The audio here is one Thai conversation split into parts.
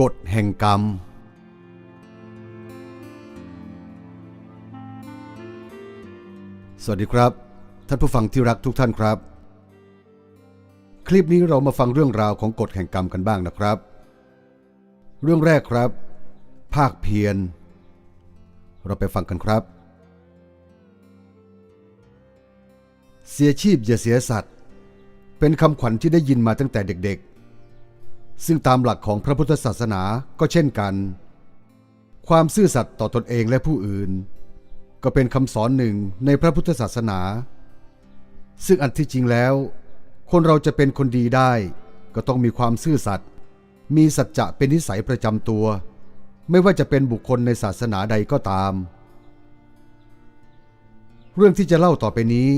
กฎแห่งกรรม สวัสดีครับ ท่านผู้ฟังที่รักทุกท่านครับ คลิปนี้เรามาฟังเรื่องราวของกฎแห่งกรรมกันบ้างนะครับ เรื่องแรกครับ ภาคเพียร เราไปฟังกันครับ เสียชีพอย่าเสียสัตว์ เป็นคำขวัญที่ได้ยินมาตั้งแต่เด็กๆ ซึ่งตามหลักของพระพุทธศาสนาก็เช่นกัน ความซื่อสัตย์ต่อตนเองและผู้อื่น ก็เป็นคำสอนหนึ่งในพระพุทธศาสนา ซึ่งอันที่จริงแล้ว คนเราจะเป็นคนดีได้ ก็ต้องมีความซื่อสัตย์มีสัจจะเป็นนิสัยประจำตัว ไม่ว่าจะเป็นบุคคลในศาสนาใดก็ตาม เรื่องที่จะเล่าต่อไปนี้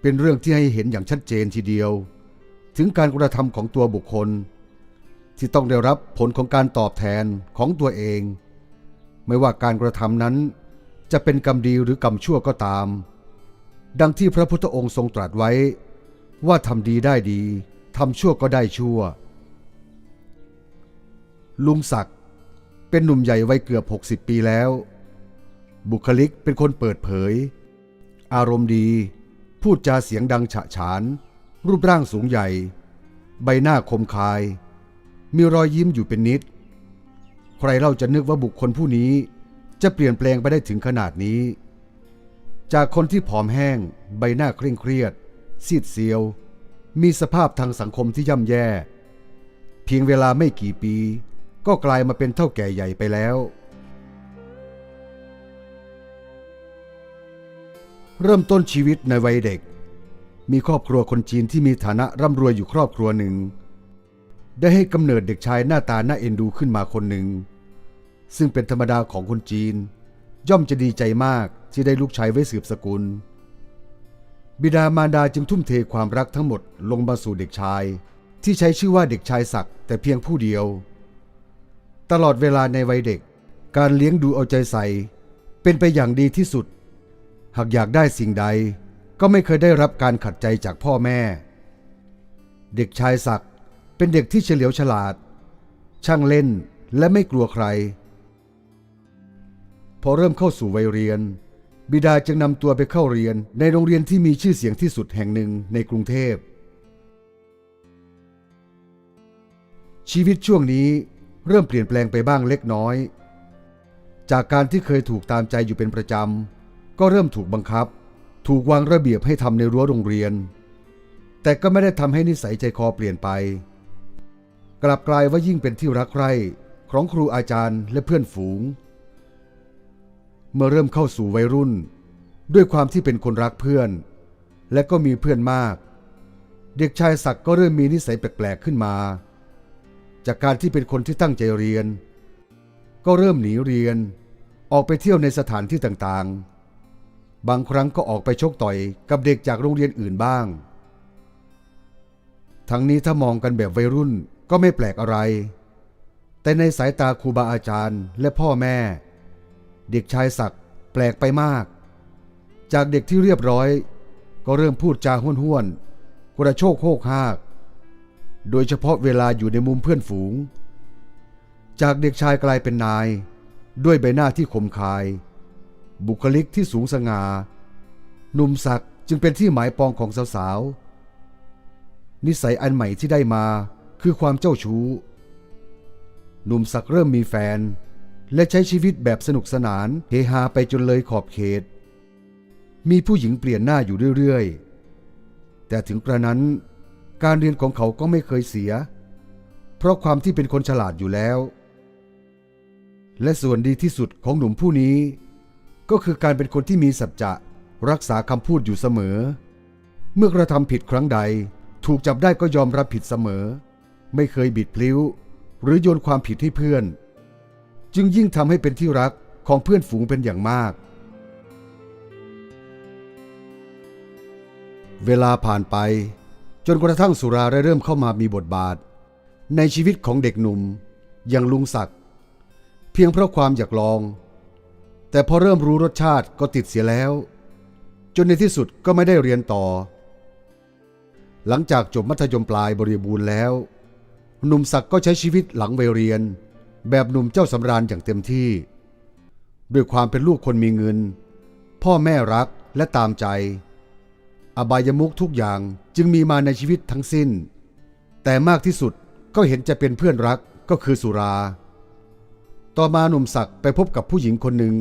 เป็นเรื่องที่ให้เห็นอย่างชัดเจนทีเดียว ถึงการกระทำของตัวบุคคล ที่ต้องได้รับผลของการตอบแทนของตัวเอง ไม่ว่าการกระทำนั้น จะเป็นกรรมดีหรือกรรมชั่วก็ตาม ดังที่พระพุทธองค์ทรงตรัสไว้ ว่าทำดีได้ดีทำชั่วก็ได้ชั่ว ลุงศักดิ์เป็นหนุ่มใหญ่วัยเกือบ 60 ปีแล้ว บุคลิกเป็นคนเปิดเผย อารมณ์ดี พูดจาเสียงดังฉะฉาน รูปร่างสูงใหญ่ ใบหน้าคมคาย มีรอยยิ้มอยู่เป็นนิด ใครเล่าจะนึกว่าบุคคลผู้นี้จะเปลี่ยนแปลงไปได้ถึงขนาดนี้ จากคนที่ผอมแห้ง ใบหน้าเคร่งเครียด ซีดเซียว มีสภาพทางสังคมที่ย่ำแย่ เพียงเวลาไม่กี่ปี ก็กลายมาเป็นเท่าแก่ใหญ่ไปแล้ว เริ่มต้นชีวิตในวัยเด็ก มีครอบครัวคนจีนที่มีฐานะร่ำรวยอยู่ครอบครัวหนึ่ง ได้ให้กำเนิดเด็กชายหน้าตาน่าเอ็นดูขึ้นมาคนหนึ่ง ซึ่งเป็นธรรมดาของคนจีน ย่อมจะดีใจมากที่ได้ลูกชายไว้สืบสกุล บิดามารดาจึงทุ่มเทความรักทั้งหมดลงมาสู่เด็กชาย ที่ใช้ชื่อว่าเด็กชายศักดิ์แต่เพียงผู้เดียว ตลอดเวลาในวัยเด็ก การเลี้ยงดูเอาใจใส่ เป็นไปอย่างดีที่สุด หากอยากได้สิ่งใด ก็ไม่เคยได้รับการขัดใจจากพ่อแม่ เด็กชายศักดิ์ เป็นเด็กที่เฉลียวฉลาด ช่างเล่นและไม่กลัวใคร พอเริ่มเข้าสู่วัยเรียน บิดาจึงนำตัวไปเข้าเรียนในโรงเรียนที่มีชื่อเสียงที่สุดแห่งหนึ่งในกรุงเทพ ชีวิตช่วงนี้เริ่มเปลี่ยนแปลงไปบ้างเล็กน้อย จากการที่เคยถูกตามใจอยู่เป็นประจำ ก็เริ่มถูกบังคับ ถูกวางระเบียบให้ทำในรั้วโรงเรียน แต่ก็ไม่ได้ทำให้นิสัยใจคอเปลี่ยนไป กลับกลายว่ายิ่งเป็นที่รักใคร่ของครูอาจารย์และเพื่อนฝูง เมื่อเริ่มเข้าสู่วัยรุ่น ด้วยความที่เป็นคนรักเพื่อน และก็มีเพื่อนมาก เด็กชายศักดิ์ก็เริ่มมีนิสัยแปลกๆขึ้นมา จากการที่เป็นคนที่ตั้งใจเรียน ก็เริ่มหนีเรียน ออกไปเที่ยวในสถานที่ต่างๆ บางครั้งก็ออกไปชกต่อยกับเด็กจากโรงเรียนอื่นบ้าง ทั้งนี้ถ้ามองกันแบบวัยรุ่น ก็ไม่แปลกอะไร แต่ในสายตาครูบาอาจารย์และพ่อแม่ เด็กชายศักดิ์แปลกไปมาก จากเด็กที่เรียบร้อย ก็เริ่มพูดจาห้วนห้วนๆกระโชกโคกหาก โดยเฉพาะเวลาอยู่ในมุมเพื่อนฝูง จากเด็กชายกลายเป็นนาย ด้วยใบหน้าที่คมคาย บุคลิกที่สูงสง่าหนุ่มศักดิ์จึงเป็นที่หมายปองของสาวๆนิสัยอันใหม่ที่ได้มา คือความเจ้าชู้ หนุ่มศักเริ่มมีแฟน และใช้ชีวิตแบบสนุกสนานเฮฮาไปจนเลยขอบเขต มีผู้หญิงเปลี่ยนหน้าอยู่เรื่อยๆ แต่ถึงกระนั้นการเรียนของเขาก็ไม่เคยเสีย เพราะความที่เป็นคนฉลาดอยู่แล้ว และส่วนดีที่สุดของหนุ่มผู้นี้ ก็คือการเป็นคนที่มีสัจจะรักษาคำพูดอยู่เสมอ เมื่อกระทำผิดครั้งใด ถูกจับได้ก็ยอมรับผิดเสมอ ไม่เคยบิดพลิ้ว หรือโยนความผิดให้เพื่อน จึงยิ่งทำให้เป็นที่รักของเพื่อนฝูงเป็นอย่างมาก เวลาผ่านไป จนกระทั่งสุราได้เริ่มเข้ามามีบทบาท ในชีวิตของเด็กหนุ่มอย่างลุงศักดิ์เพียงเพราะความอยากลอง แต่พอเริ่มรู้รสชาติก็ติดเสียแล้ว จนในที่สุดก็ไม่ได้เรียนต่อ หลังจากจบมัธยมปลายบริบูรณ์แล้ว หนุ่มศักดิ์ก็ใช้ชีวิตหลังวัยเรียน แบบหนุ่มเจ้าสำราญอย่างเต็มที่ ด้วยความเป็นลูกคนมีเงิน พ่อแม่รักและตามใจ อบายมุขทุกอย่างจึงมีมาในชีวิตทั้งสิ้น แต่มากที่สุดก็เห็นจะเป็นเพื่อนรักก็คือสุรา ต่อมาหนุ่มศักดิ์ไปพบกับผู้หญิงคนหนึ่ง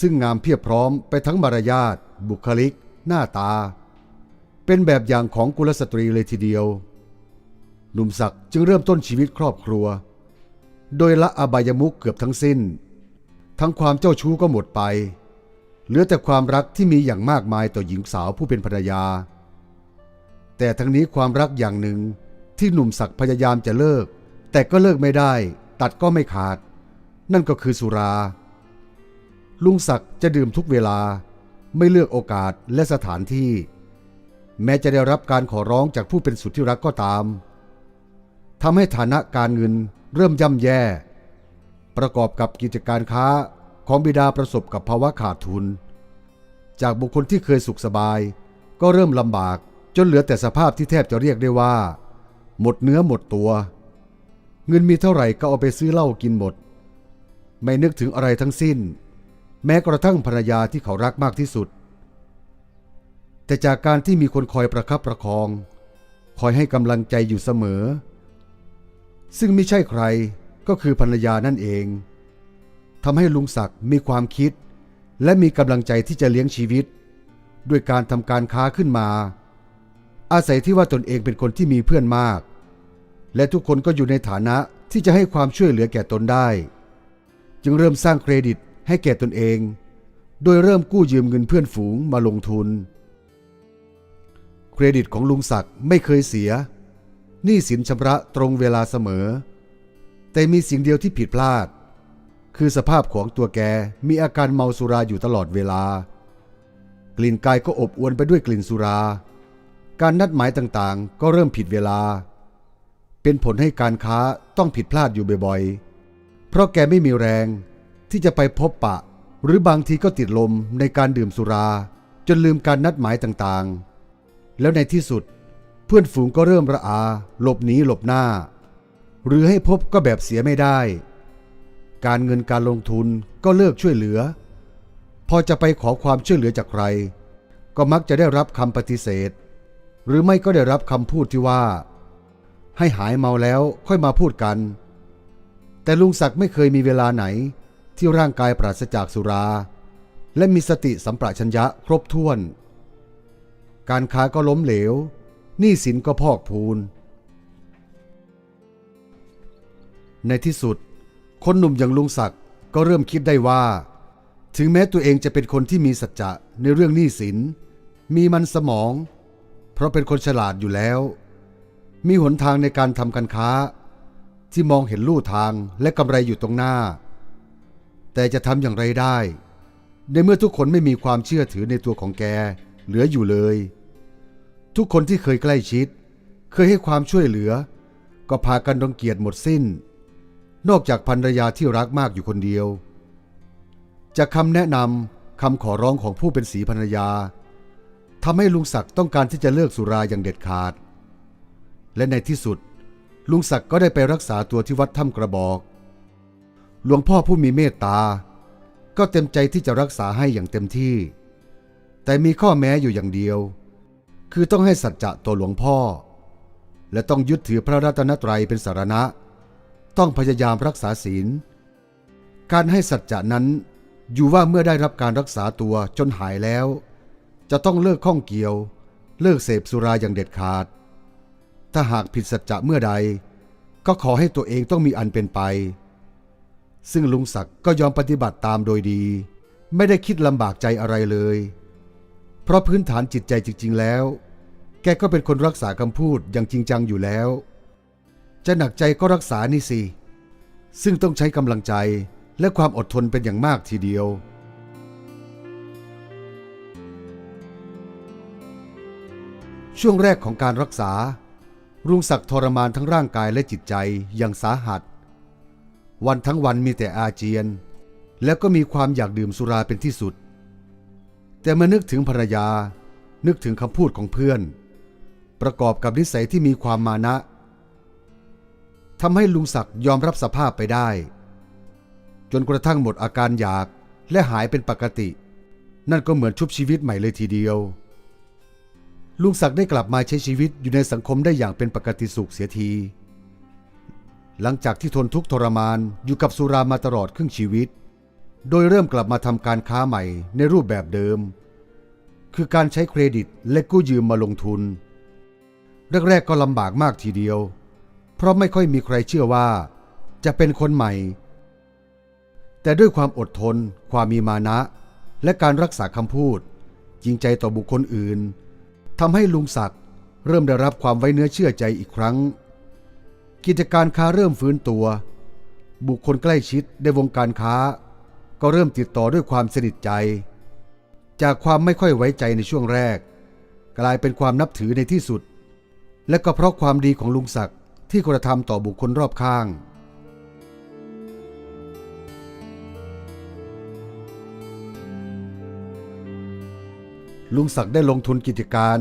ซึ่งงามเพียบพร้อมไปทั้งมารยาทบุคลิก หน้าตา เป็นแบบอย่างของกุลสตรีเลยทีเดียว หนุ่มศักดิ์จึงเริ่มต้นชีวิตครอบครัว โดยละอบายมุขเกือบทั้งสิ้น ทั้งความเจ้าชู้ก็หมดไป เหลือแต่ความรักที่มีอย่างมากมายต่อหญิงสาวผู้เป็นภรรยา แต่ทั้งนี้ความรักอย่างหนึ่งที่หนุ่มศักดิ์พยายามจะเลิก แต่ก็เลิกไม่ได้ ตัดก็ไม่ขาด นั่นก็คือสุรา ลุงศักดิ์จะดื่มทุกเวลาไม่เลือกโอกาสและสถานที่ แม้จะได้รับการขอร้องจากผู้เป็นสุดที่รักก็ตาม ทำให้ฐานะการเงินเริ่มย่ำแย่ ประกอบกับกิจการค้าของบิดาประสบกับภาวะขาดทุน จากบุคคลที่เคยสุขสบาย ก็เริ่มลำบากจนเหลือแต่สภาพที่แทบจะเรียกได้ว่า หมดเนื้อหมดตัว เงินมีเท่าไหร่ก็เอาไปซื้อเหล้ากินหมด ไม่นึกถึงอะไรทั้งสิ้น แม้กระทั่งภรรยาที่เขารักมากที่สุด แต่จากการที่มีคนคอยประคับประคอง คอยให้กำลังใจอยู่เสมอ ซึ่งไม่ใช่ใครก็คือภรรยานั่นเองทำให้ลุงศักดิ์มีความคิด และมีกำลังใจที่จะเลี้ยงชีวิต ด้วยการทำการค้าขึ้นมา อาศัยที่ว่าตนเองเป็นคนที่มีเพื่อนมาก และทุกคนก็อยู่ในฐานะที่จะให้ความช่วยเหลือแก่ตนได้ จึงเริ่มสร้างเครดิตให้แก่ตนเอง โดยเริ่มกู้ยืมเงินเพื่อนฝูงมาลงทุน เครดิตของลุงศักดิ์ไม่เคยเสีย หนี้สินชำระตรงเวลาเสมอ แต่มีสิ่งเดียวที่ผิดพลาด คือสภาพของตัวแกมีอาการเมาสุราอยู่ตลอดเวลา กลิ่นกายก็อบอวลไปด้วยกลิ่นสุรา การนัดหมายต่างๆ ก็เริ่มผิดเวลา เป็นผลให้การค้าต้องผิดพลาดอยู่บ่อยๆ เพราะแกไม่มีแรงที่จะไปพบปะ หรือบางทีก็ติดลมในการดื่มสุรา จนลืมการนัดหมายต่างๆ แล้วในที่สุด เพื่อนฝูงก็เริ่มระอา หลบหนีหลบหน้า หรือให้พบก็แบบเสียไม่ได้ การเงินการลงทุนก็เลิกช่วยเหลือ พอจะไปขอความช่วยเหลือจากใคร ก็มักจะได้รับคำปฏิเสธ หรือไม่ก็ได้รับคำพูดที่ว่า ให้หายเมาแล้วค่อยมาพูดกัน แต่ลุงศักดิ์ไม่เคยมีเวลาไหนที่ร่างกายปราศจากสุรา และมีสติสัมปราชัญญะครบถ้วน การค้าก็ล้มเหลว หนี้สินก็พอกพูน ในที่สุด คนหนุ่มอย่างลุงศักดิ์ก็เริ่มคิดได้ว่า ถึงแม้ตัวเองจะเป็นคนที่มีสัจจะในเรื่องหนี้สิน มีมันสมอง เพราะเป็นคนฉลาดอยู่แล้ว มีหนทางในการทำการค้า ที่มองเห็นลู่ทางและกำไรอยู่ตรงหน้า แต่จะทำอย่างไรได้ ในเมื่อทุกคนไม่มีความเชื่อถือในตัวของแก เหลืออยู่เลย ทุกคนที่เคยใกล้ชิด เคยให้ความช่วยเหลือ ก็พากันรังเกียจหมดสิ้น นอกจากภรรยาที่รักมากอยู่คนเดียว จากคำแนะนำคำขอร้องของผู้เป็นสีภรรยาทำให้ลุงศักดิ์ต้องการที่จะเลิกสุราอย่างเด็ดขาด และในที่สุด ลุงศักดิ์ก็ได้ไปรักษาตัวที่วัดถ้ำกระบอก หลวงพ่อผู้มีเมตตา ก็เต็มใจที่จะรักษาให้อย่างเต็มที่ แต่มีข้อแม้อยู่อย่างเดียว คือต้องให้สัจจะตัวหลวงพ่อ และต้องยึดถือพระรัตนตรัยเป็นสารณะ ต้องพยายามรักษาศีล การให้สัจจะนั้นอยู่ว่าเมื่อได้รับการรักษาตัวจนหายแล้ว จะต้องเลิกข้องเกี่ยว เลิกเสพสุราอย่างเด็ดขาด ถ้าหากผิดสัจจะเมื่อใด ก็ขอให้ตัวเองต้องมีอันเป็นไป ซึ่งลุงศักดิ์ก็ยอมปฏิบัติตามโดยดี ไม่ได้คิดลำบากใจอะไรเลย เพราะพื้นฐานจิตใจจริง ๆ แล้ว แกก็เป็นคนรักษาคำพูดอย่างจริงจังอยู่แล้ว จะหนักใจก็รักษานี่สิ ซึ่งต้องใช้กำลังใจและความอดทนเป็นอย่างมากทีเดียว ช่วงแรกของการรักษา รุงศักดิ์ทรมานทั้งร่างกายและจิตใจอย่างสาหัส วันทั้งวันมีแต่อาเจียน แล้วก็มีความอยากดื่มสุราเป็นที่สุด แต่เมื่อนึกถึงภรรยา นึกถึงคำพูดของเพื่อน ประกอบกับนิสัยที่มีความมานะทำให้ลุงศักดิ์ยอมรับสภาพไปได้ จนกระทั่งหมดอาการอยากและหายเป็นปกติ นั่นก็เหมือนชุบชีวิตใหม่เลยทีเดียว ลุงศักดิ์ได้กลับมาใช้ชีวิตอยู่ในสังคมได้อย่างเป็นปกติสุขเสียที หลังจากที่ทนทุกข์ทรมานอยู่กับสุรามาตลอดครึ่งชีวิต โดยเริ่มกลับมาทำการค้าใหม่ในรูปแบบเดิม คือการใช้เครดิตและกู้ยืมมาลงทุน แรกๆก็ลำบากมากทีเดียว เพราะไม่ค่อยมีใครเชื่อว่าจะเป็นคนใหม่ แต่ด้วยความอดทน ความมีมานะ และการรักษาคำพูด จริงใจต่อบุคคลอื่นทำให้ลุงศักดิ์เริ่มได้รับความไว้เนื้อเชื่อใจอีกครั้ง กิจการค้าเริ่มฟื้นตัว บุคคลใกล้ชิดในวงการค้า ก็เริ่มติดต่อด้วยความสนิทใจ จากความไม่ค่อยไว้ใจในช่วงแรก กลายเป็นความนับถือในที่สุด และก็เพราะความดีของลุงศักดิ์ที่กระทำต่อบุคคลรอบข้าง ลุงศักดิ์ได้ลงทุนกิจการ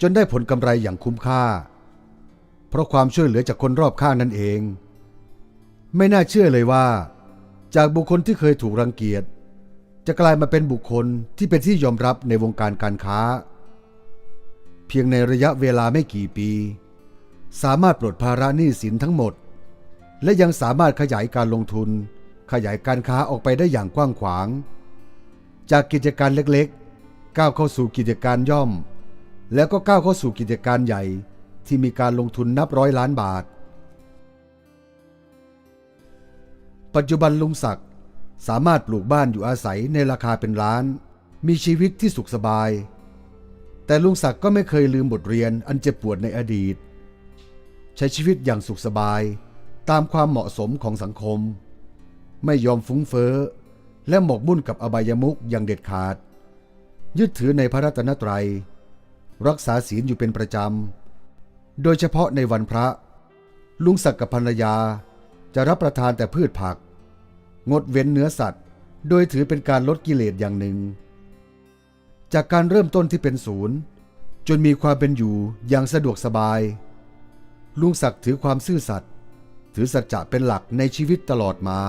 จนได้ผลกำไรอย่างคุ้มค่า เพราะความช่วยเหลือจากคนรอบข้างนั่นเอง ไม่น่าเชื่อเลยว่า จากบุคคลที่เคยถูกรังเกียจ จะกลายมาเป็นบุคคลที่เป็นที่ยอมรับในวงการการค้า เพียงในระยะเวลาไม่กี่ปี สามารถปลดภาระหนี้สินทั้งหมด และยังสามารถขยายการลงทุน ขยายการค้าออกไปได้อย่างกว้างขวาง จากกิจการเล็กๆ ก้าวเข้าสู่กิจการย่อม แล้วก็ก้าวเข้าสู่กิจการใหญ่ที่มีการลงทุนนับร้อยล้านบาท ปัจจุบันลุงศักดิ์สามารถปลูกบ้านอยู่อาศัยในราคาเป็นล้าน มีชีวิตที่สุขสบาย แต่ลุงศักดิ์ก็ไม่เคยลืมบทเรียนอันเจ็บปวดในอดีต ใช้ชีวิตอย่างสุขสบายตามความเหมาะสมของสังคม ไม่ยอมฟุ้งเฟ้อ และหมกมุ่นกับอบายมุขอย่างเด็ดขาด ยึดถือในพระรัตนตรัย รักษาศีลอยู่เป็นประจำ โดยเฉพาะในวันพระ ลุงศักดิ์กับภรรยาจะรับประทานแต่พืชผัก งดเว้นเนื้อสัตว์ โดยถือเป็นการลดกิเลสอย่างหนึ่ง จากการเริ่มต้นที่เป็นศูนย์ จนมีความเป็นอยู่อย่างสะดวกสบาย ลุงศักดิ์ถือความซื่อสัตย์ถือสัจจะเป็นหลักในชีวิตตลอดมา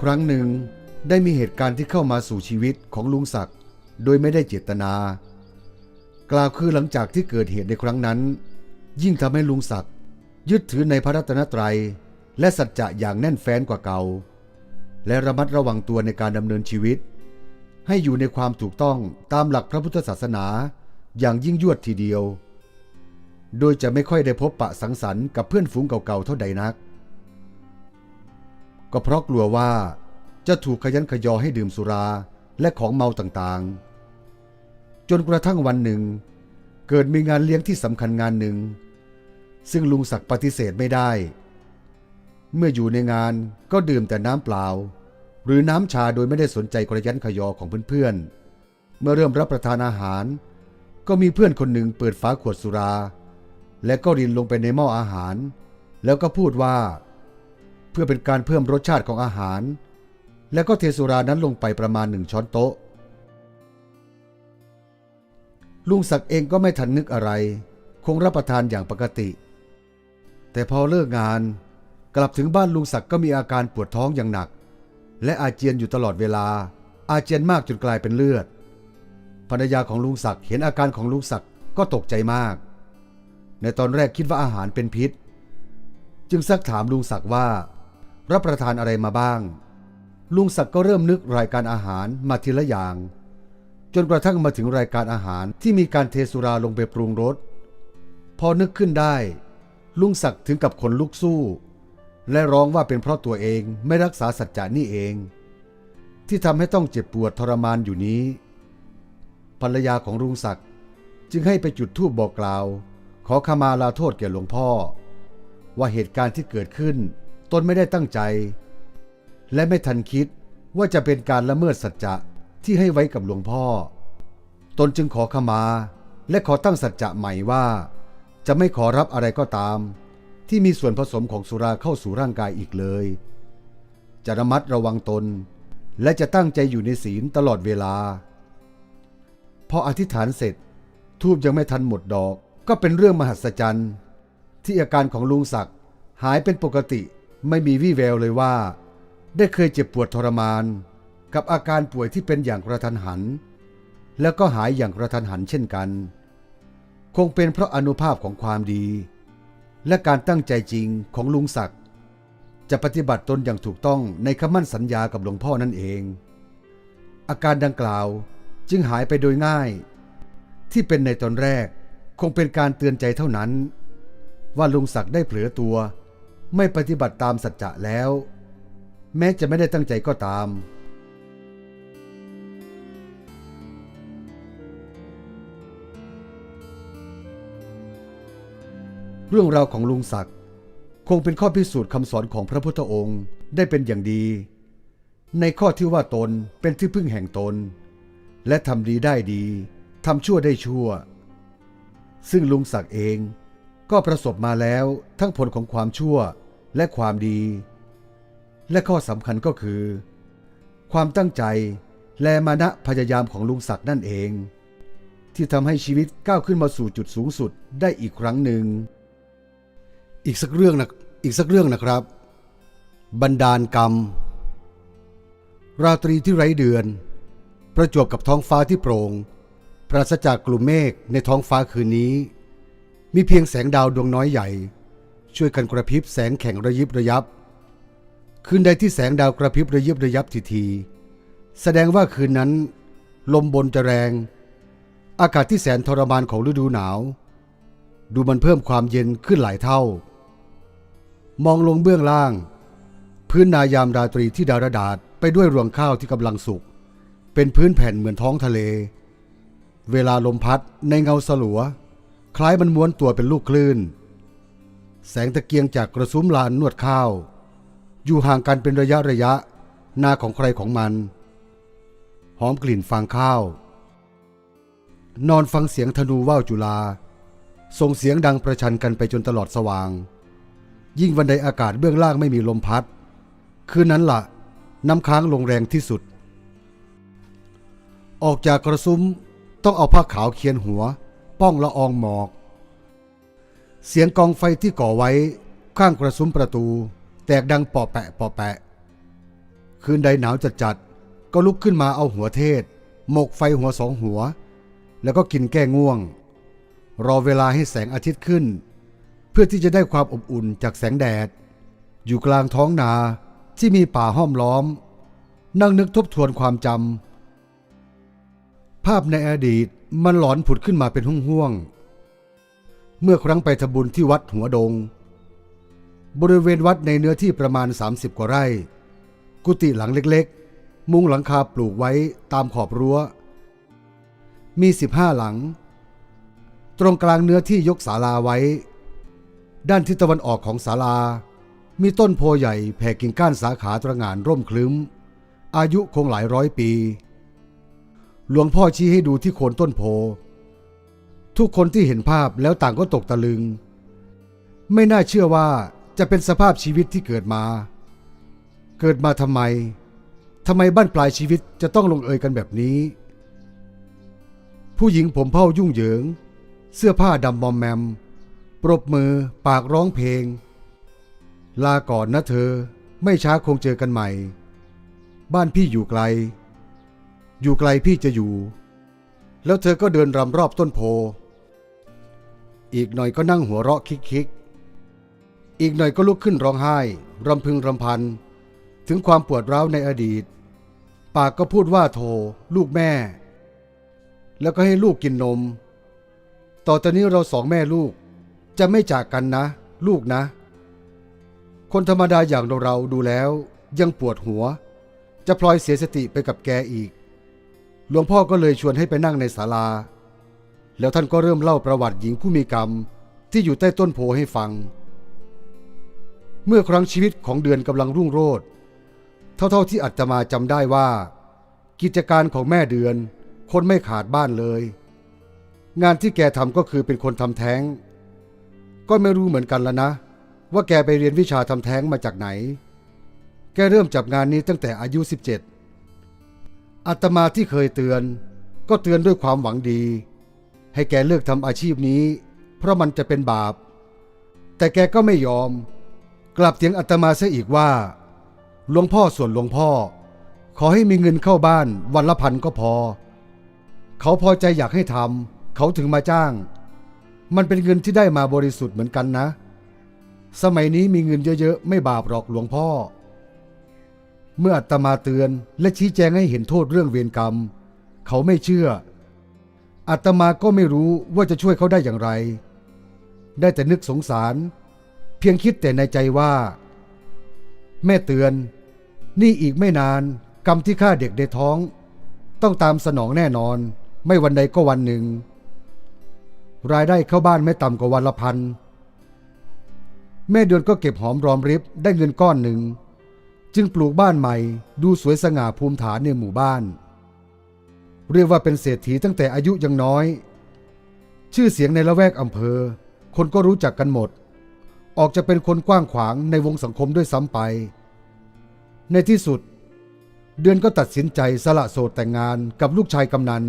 ครั้งหนึ่งได้มีเหตุการณ์ที่เข้ามาสู่ชีวิตของลุงศักดิ์โดยไม่ได้เจตนา กล่าวคือหลังจากที่เกิดเหตุในครั้งนั้น ยิ่งทำให้ลุงศักดิ์ ยึดถือในพระรัตนตรัย และสัจจะอย่างแน่นแฟ้นกว่าเก่า และระมัดระวังตัวในการดำเนินชีวิต ให้อยู่ในความถูกต้องตามหลักพระพุทธศาสนาอย่างยิ่งยวดทีเดียว โดยจะไม่ค่อยได้พบปะสังสรรค์กับเพื่อนฝูงเก่าๆเท่าใดนัก ก็เพราะกลัวว่าจะถูกขยันขยอให้ดื่มสุราและของเมาต่างๆ จนกระทั่งวันหนึ่ง เกิดมีงานเลี้ยงที่สำคัญงานหนึ่ง ซึ่งลุงศักดิ์ปฏิเสธไม่ได้ เมื่ออยู่ในงานก็ดื่มแต่น้ำเปล่า หรือน้ำชาโดยไม่ได้สนใจกระยันขยอของเพื่อนๆ เมื่อเริ่มรับประทานอาหาร ก็มีเพื่อนคนหนึ่งเปิดฝาขวดสุรา และก็รินลงไปในหม้ออาหาร แล้วก็พูดว่า เพื่อเป็นการเพิ่มรสชาติของอาหาร แล้วก็เทสุรานั้นลงไปประมาณหนึ่งช้อนโต๊ะลุงศักดิ์เองก็ไม่ทันนึกอะไร คงรับประทานอย่างปกติ แต่พอเลิกงาน กลับถึงบ้านลุงศักดิ์ก็มีอาการปวดท้องอย่างหนัก และอาเจียนอยู่ตลอดเวลา อาเจียนมากจนกลายเป็นเลือดภรรยาของลุงศักดิ์เห็นอาการของลุงศักดิ์ก็ตกใจมาก ในตอนแรกคิดว่าอาหารเป็นพิษ จึงซักถามลุงศักดิ์ว่า รับประทานอะไรมาบ้าง ลุงศักดิ์ก็เริ่มนึกรายการอาหารมาทีละอย่าง จนกระทั่งมาถึงรายการอาหารที่มีการเทสุราลงไปปรุงรสพอนึกขึ้นได้ ลุงศักดิ์ถึงกับขนลุกสู้ และร้องว่าเป็นเพราะตัวเองไม่รักษาสัจจะนี่เอง ที่ทำให้ต้องเจ็บปวดทรมานอยู่นี้ ภรรยาของลุงศักดิ์จึงให้ไปจุดธูปบอกกล่าว ขอขมาลาโทษแก่หลวงพ่อ ว่าเหตุการณ์ที่เกิดขึ้น ตนไม่ได้ตั้งใจ และไม่ทันคิดว่าจะเป็นการละเมิดสัจจะที่ให้ไว้กับหลวงพ่อ ตนจึงขอขมาและขอตั้งสัจจะใหม่ว่า จะไม่ขอรับอะไรก็ตาม ที่มีส่วนผสมของสุราเข้าสู่ร่างกายอีกเลย จะระมัดระวังตน และจะตั้งใจอยู่ในศีลตลอดเวลา พออธิษฐานเสร็จ ทูบยังไม่ทันหมดดอก ก็เป็นเรื่องมหัศจรรย์ ที่อาการของลุงศักดิ์หายเป็นปกติไม่มีวี่แววเลยว่า ได้เคยเจ็บปวดทรมาน กับอาการป่วยที่เป็นอย่างกระทันหัน แล้วก็หายอย่างกระทันหันเช่นกัน คงเป็นเพราะอนุภาพของความดี และการตั้งใจจริงของลุงศักดิ์จะปฏิบัติตนอย่างถูกต้องในคำมั่นสัญญากับหลวงพ่อนั่นเอง อาการดังกล่าวจึงหายไปโดยง่าย ที่เป็นในตอนแรกคงเป็นการเตือนใจเท่านั้น ว่าลุงศักดิ์ได้เผลอตัว ไม่ปฏิบัติตามสัจจะแล้ว แม้จะไม่ได้ตั้งใจก็ตาม เรื่องราวของลุงศักดิ์คงเป็นข้อพิสูจน์คำสอนของพระพุทธองค์ได้เป็นอย่างดี ในข้อที่ว่าตนเป็นที่พึ่งแห่งตน และทำดีได้ดีทำชั่วได้ชั่ว ซึ่งลุงศักดิ์เองก็ประสบมาแล้วทั้งผลของความชั่วและความดี และข้อสำคัญก็คือ ความตั้งใจและมานะพยายามของลุงศักดิ์นั่นเอง ที่ทำให้ชีวิตก้าวขึ้นมาสู่จุดสูงสุดได้อีกครั้งหนึ่ง อีกสักเรื่องนะอีกสักเรื่องนะครับบันดาลกรรม ราตรีที่ไร้เดือน ประจวบกับท้องฟ้าที่โปร่งปราศจากกลุ่มเมฆในท้องฟ้าคืนนี้ มีเพียงแสงดาวดวงน้อยใหญ่ ช่วยกันกระพริบแสงแข่งระยิบระยับ คืนใดที่แสงดาวกระพริบระยิบระยับทีทีแสดงว่าคืนนั้น ลมบนจะแรง อากาศที่แสนทรมานของฤดูหนาว ดูมันเพิ่มความเย็นขึ้นหลายเท่า มองลงเบื้องล่าง พื้นนายามราตรีที่ดารดาษไปด้วยรวงข้าวที่กำลังสุก เป็นพื้นแผ่นเหมือนท้องทะเล เวลาลมพัดในเงาสลัว คล้ายมันม้วนตัวเป็นลูกคลื่น แสงตะเกียงจากกระซุ้มลานนวดข้าว อยู่ห่างกันเป็นระยะระยะ หน้าของใครของมัน หอมกลิ่นฟางข้าว นอนฟังเสียงธนูว่าวจุลาส่งเสียงดังประชันกันไปจนตลอดสว่าง ยิ่งวันใดอากาศเบื้องล่างไม่มีลมพัด คืนนั้นละ่ะ น้ำค้างลงแรงที่สุด ออกจากกระซุ้มต้องเอาผ้าขาวเคียนหัว ป้องละอองหมอก เสียงกองไฟที่ก่อไว้ข้างกระซุ้มประตู แตกดังปอแปะปอแปะ คืนใดหนาวจัดจัดๆก็ลุกขึ้นมาเอาหัวเทศ หมกไฟหัวสองหัว แล้วก็กินแก้ง่วง รอเวลาให้แสงอาทิตย์ขึ้น เพื่อที่จะได้ความอบอุ่นจากแสงแดด อยู่กลางท้องนาที่มีป่าห้อมล้อม นั่งนึกทบทวนความจำภาพในอดีตมันหลอนผุดขึ้นมาเป็นห่วงๆเมื่อครั้งไปทำบุญที่วัดหัวดง บริเวณวัดในเนื้อที่ประมาณ 30 กว่าไร่ กุฏิหลังเล็กๆ มุงหลังคาปลูกไว้ตามขอบรั้ว มี 15 หลัง ตรงกลางเนื้อที่ยกศาลาไว้ ด้านทิศตะวันออกของศาลา มีต้นโพใหญ่แผ่กิ่งก้านสาขาตระหง่านร่มคลึ้ม อายุคงหลายร้อยปี หลวงพ่อชี้ให้ดูที่โคนต้นโพ ทุกคนที่เห็นภาพแล้วต่างก็ตกตะลึง ไม่น่าเชื่อว่าจะเป็นสภาพชีวิตที่เกิดมา เกิดมาทำไมทำไมบ้านปลายชีวิตจะต้องลงเอยกันแบบนี้ ผู้หญิงผมเผ้ายุ่งเหยิง เสื้อผ้าดำมอมแมม ปรบมือปากร้องเพลง ลาก่อนนะเธอไม่ช้าคงเจอกันใหม่ บ้านพี่อยู่ไกล อยู่ไกลพี่จะอยู่ แล้วเธอก็เดินรำรอบต้นโพ อีกหน่อยก็นั่งหัวเราะคิกๆ อีกหน่อยก็ลุกขึ้นร้องไห้ รำพึงรำพัน ถึงความปวดร้าวในอดีต ปากก็พูดว่าโทลูกแม่ แล้วก็ให้ลูกกินนม ต่อจากนี้เราสองแม่ลูก จะไม่จากกันนะ ลูกนะ คนธรรมดาอย่างเราเราดูแล้วยังปวดหัว จะพลอยเสียสติไปกับแกอีก หลวงพ่อก็เลยชวนให้ไปนั่งในศาลา แล้วท่านก็เริ่มเล่าประวัติหญิงผู้มีกรรมที่อยู่ใต้ต้นโพให้ฟัง เมื่อครั้งชีวิตของเดือนกำลังรุ่งโรจน์เท่าๆที่อาตมาจำได้ว่า กิจการของแม่เดือน คนไม่ขาดบ้านเลย งานที่แกทำก็คือเป็นคนทำแท้ง ก็ไม่รู้เหมือนกันแล้วนะ ว่าแกไปเรียนวิชาทำแท้งมาจากไหน แกเริ่มจับงานนี้ตั้งแต่อายุ 17อาตมาที่เคยเตือน ก็เตือนด้วยความหวังดี ให้แกเลิกทำอาชีพนี้ เพราะมันจะเป็นบาป แต่แกก็ไม่ยอม กลับเถียงอาตมาซะอีกว่าหลวงพ่อส่วนหลวงพ่อ ขอให้มีเงินเข้าบ้านวันละพันก็พอ เขาพอใจอยากให้ทำเขาถึงมาจ้าง มันเป็นเงินที่ได้มาบริสุทธิ์เหมือนกันนะ สมัยนี้มีเงินเยอะๆ ไม่บาปหรอกหลวงพ่อ เมื่ออาตมาเตือนและชี้แจงให้เห็นโทษเรื่องเวรกรรม เขาไม่เชื่ออาตมาก็ไม่รู้ว่าจะช่วยเขาได้อย่างไร ได้แต่นึกสงสาร เพียงคิดแต่ในใจว่า แม่เตือน นี่อีกไม่นานกรรมที่ฆ่าเด็กในท้อง ต้องตามสนองแน่นอน ไม่วันใดก็วันหนึ่ง รายได้เข้าบ้านไม่ต่ำกว่าวันละพันแม่เดือนก็เก็บหอมรอมริบได้เงินก้อนหนึ่ง จึงปลูกบ้านใหม่ดูสวยสง่าภูมิฐานในหมู่บ้าน เรียกว่าเป็นเศรษฐีตั้งแต่อายุยังน้อย ชื่อเสียงในละแวกอำเภอ คนก็รู้จักกันหมด ออกจะเป็นคนกว้างขวางในวงสังคมด้วยซ้ำไป ในที่สุด เดือนก็ตัดสินใจสละโสดแต่งงานกับลูกชายกำนัน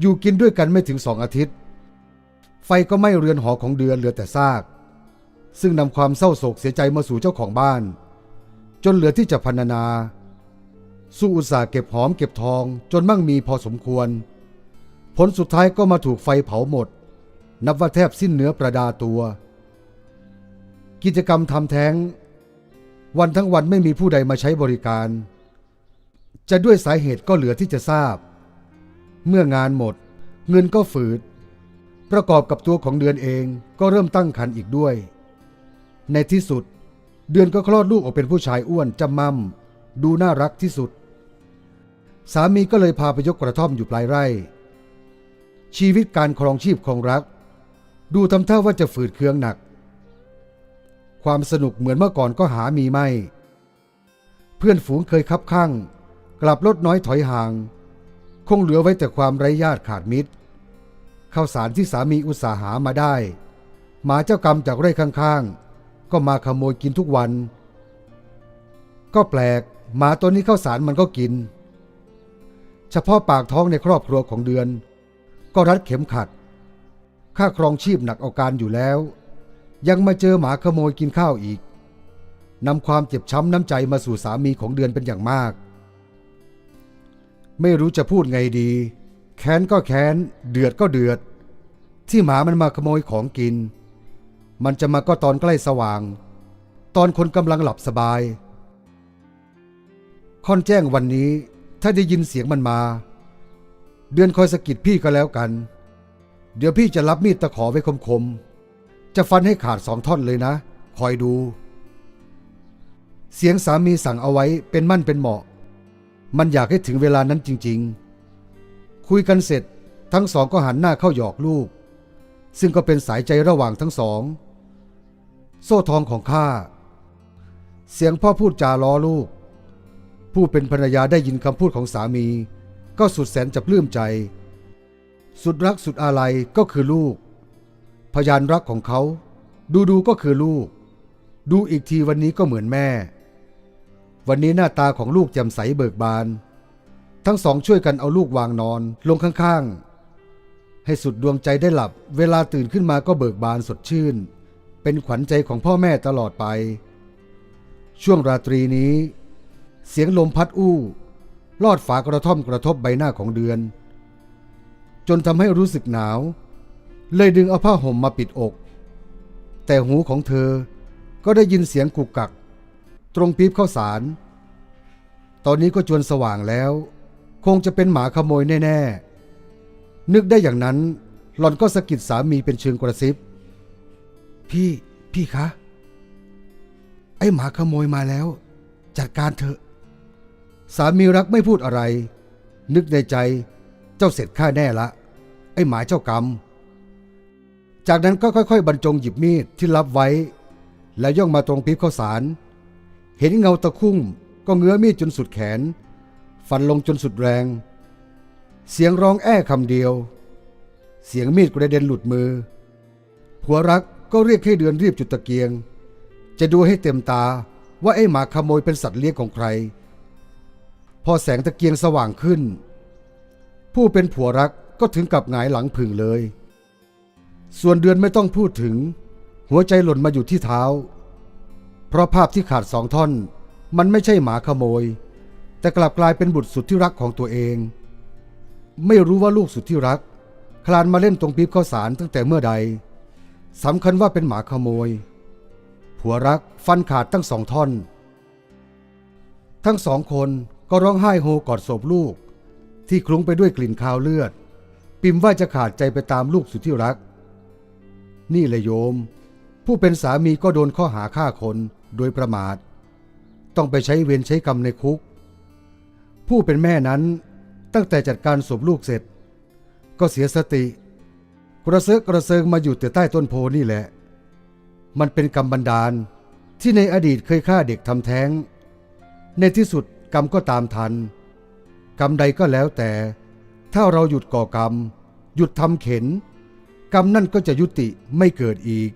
อยู่กินด้วยกันไม่ถึงสองอาทิตย์ ไฟก็ไหม้เรือนหอของเดือนเหลือแต่ซาก ซึ่งนำความเศร้าโศกเสียใจมาสู่เจ้าของบ้าน จนเหลือที่จะพรรณนา สู้อุตสาห์เก็บหอมเก็บทองจนมั่งมีพอสมควร ผลสุดท้ายก็มาถูกไฟเผาหมด นับว่าแทบสิ้นเนื้อประดาตัว กิจกรรมทำแท้ง วันทั้งวันไม่มีผู้ใดมาใช้บริการ จะด้วยสาเหตุก็เหลือที่จะทราบ เมื่องานหมด เงินก็ฝืด ประกอบกับตัวของเดือนเองก็เริ่มตั้งครรภ์อีกด้วย ในที่สุด เดือนก็คลอดลูกออกเป็นผู้ชายอ้วนจำมั่มดูน่ารักที่สุด สามีก็เลยพาไปยกกระท่อมอยู่ปลายไร่ ชีวิตการครองชีพของรัก ดูทำท่าว่าจะฝืดเคืองหนัก ความสนุกเหมือนเมื่อก่อนก็หามีไม่ เพื่อนฝูงเคยคับข้าง กลับลดน้อยถอยห่าง คงเหลือไว้แต่ความไร้ญาติขาดมิตร ข้าวสารที่สามีอุตสาหามาได้ หมาเจ้ากรรมจากไร่ข้างๆ ก็มาขโมยกินทุกวัน ก็แปลกหมาตัวนี้ข้าวสารมันก็กิน เฉพาะปากท้องในครอบครัวของเดือน ก็รัดเข็มขัด ค่าครองชีพหนักเอาการอยู่แล้ว ยังมาเจอหมาขโมยกินข้าวอีกนำความเจ็บช้ำน้ำใจมาสู่สามีของเดือนเป็นอย่างมาก ไม่รู้จะพูดไงดี แค้นก็แค้น เดือดก็เดือด ที่หมามันมาขโมยของกิน มันจะมาก็ตอนใกล้สว่าง ตอนคนกำลังหลับสบาย ค่อนแจ้งวันนี้ถ้าได้ยินเสียงมันมา เดือนคอยสะกิดพี่ก็แล้วกัน เดี๋ยวพี่จะรับมีดตะขอไว้คมๆ จะฟันให้ขาดสองท่อนเลยนะ คอยดู เสียงสามีสั่งเอาไว้เป็นมั่นเป็นเหมาะ มันอยากให้ถึงเวลานั้นจริง ๆ คุยกันเสร็จทั้งสองก็หันหน้าเข้าหยอกลูก ซึ่งก็เป็นสายใจระหว่างทั้งสอง โซ่ทองของข้า เสียงพ่อพูดจาล้อลูก ผู้เป็นภรรยาได้ยินคำพูดของสามี ก็สุดแสนจะปลื้มใจ สุดรักสุดอาลัยก็คือลูก พยานรักของเขา ดูดูก็คือลูก ดูอีกทีวันนี้ก็เหมือนแม่ วันนี้หน้าตาของลูกแจ่มใสเบิกบาน ทั้งสองช่วยกันเอาลูกวางนอน ลงข้างๆ ให้สุดดวงใจได้หลับ เวลาตื่นขึ้นมาก็เบิกบานสดชื่น เป็นขวัญใจของพ่อแม่ตลอดไป ช่วงราตรีนี้ เสียงลมพัดอู้ ลอดฝากระท่อมกระทบใบหน้าของเดือน จนทำให้รู้สึกหนาว เลยดึงเอาผ้าห่มมาปิดอก แต่หูของเธอก็ได้ยินเสียงกุกกัก ตรงปี๊บข้าวสาร ตอนนี้ก็จวนสว่างแล้ว คงจะเป็นหมาขโมยแน่ๆ นึกได้อย่างนั้น หล่อนก็สะกิดสามีเป็นเชิงกระซิบ พี่พี่คะ ไอ้หมาขโมยมาแล้ว จัดการเถอะ สามีรักไม่พูดอะไร นึกในใจ เจ้าเสร็จข้าแน่ละ ไอ้หมาเจ้ากรรม จากนั้นก็ค่อย ๆ บรรจงหยิบมีดที่รับไว้ แล้วย่องมาตรงปี๊บข้าวสาร เห็นเงาตะคุ่มก็เงื้อมีดจนสุดแขน ฟันลงจนสุดแรง เสียงร้องแอ้คำเดียว เสียงมีดกระเด็นหลุดมือ ผัวรักก็เรียกให้เดือนรีบจุดตะเกียง จะดูให้เต็มตาว่าไอ้หมาขโมยเป็นสัตว์เลี้ยงของใคร พอแสงตะเกียงสว่างขึ้นผผู้เป็นผัวรักก็ถึงกับหงายหลังผึ่งเลย ส่วนเดือนไม่ต้องพูดถึง หัวใจหล่นมาอยู่ที่เท้า เพราะภาพที่ขาดสองท่อน มันไม่ใช่หมาขโมย แต่กลับกลายเป็นบุตรสุดที่รักของตัวเอง ไม่รู้ว่าลูกสุดที่รัก คลานมาเล่นตรงปี๊บข้าวสารตั้งแต่เมื่อใดสำคัญว่าเป็นหมาขโมย ผัวรักฟันขาดตั้งสองท่อน ทั้งสองคนก็ร้องไห้โฮกอดศพลูก ที่คลุ้งไปด้วยกลิ่นคาวเลือด ปิมว่าจะขาดใจไปตามลูกสุดที่รัก นี่เลยโยม ผู้เป็นสามีก็โดนข้อหาฆ่าคนโดยประมาท ต้องไปใช้เวรใช้กรรมในคุก ผู้เป็นแม่นั้นตั้งแต่จัดการศพลูกเสร็จ ก็เสียสติ กระเซาะกระเซิงมาอยู่แต่ใต้ต้นโพนี่แหละ มันเป็นกรรมบันดาลที่ในอดีตเคยฆ่าเด็กทำแท้ง ในที่สุดกรรมก็ตามทัน กรรมใดก็แล้วแต่ ถ้าเราหยุดก่อกรรม หยุดทำเข็น กรรมนั่นก็จะยุติไม่เกิดอีก